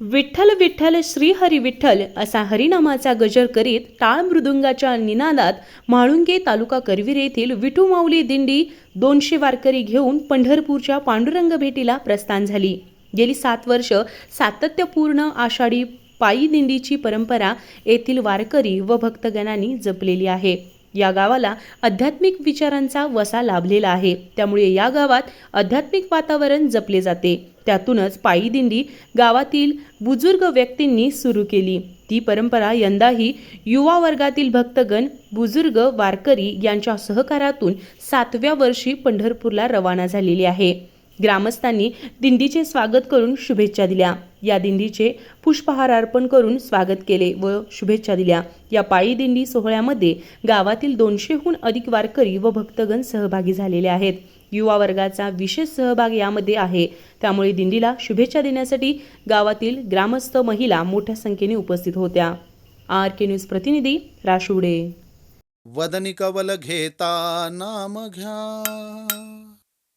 विठ्ठल विठ्ठल श्री हरी विठ्ठल असा हरिनामाचा गजर करीत टाळ मृदुंगाच्या निनादात म्हाळुंगे तालुका करवीर येथील विठू माऊली दिंडी दोनशे वारकरी घेऊन पंढरपूरच्या पांडुरंग भेटीला प्रस्थान झाली. गेली सात वर्ष सातत्यपूर्ण आषाढी पायी दिंडीची परंपरा येथील वारकरी व भक्तगणांनी जपलेली आहे. या गावाला आध्यात्मिक विचारांचा वसा लाभलेला आहे. त्यामुळे या गावात आध्यात्मिक वातावरण जपले जाते. त्यातूनच पायी दिंडी गावातील बुजुर्ग व्यक्तींनी सुरू केली. ती परंपरा यंदाही युवा वर्गातील भक्तगण बुजुर्ग वारकरी यांच्या सहकारातून सातव्या वर्षी पंढरपूरला रवाना झालेली आहे. ग्रामस्थांनी दिंडीचे स्वागत करून शुभेच्छा दिल्या. या दिंडीचे पुष्पहार अर्पण करून स्वागत केले व शुभेच्छा दिल्या. या पायी दिंडी सोहळ्यामध्ये गावातील दोनशेहून अधिक वारकरी व भक्तगण सहभागी झालेले आहेत. युवा वर्गाचा विशेष सहभाग यामध्ये आहे. त्यामुळे दिंडीला शुभेच्छा देण्यासाठी गावातील ग्रामस्थ महिला मोठ्या संख्येने उपस्थित होत्या. आर के न्यूज प्रतिनिधी राशुडे. वदनी कवल घेता नाम घ्या.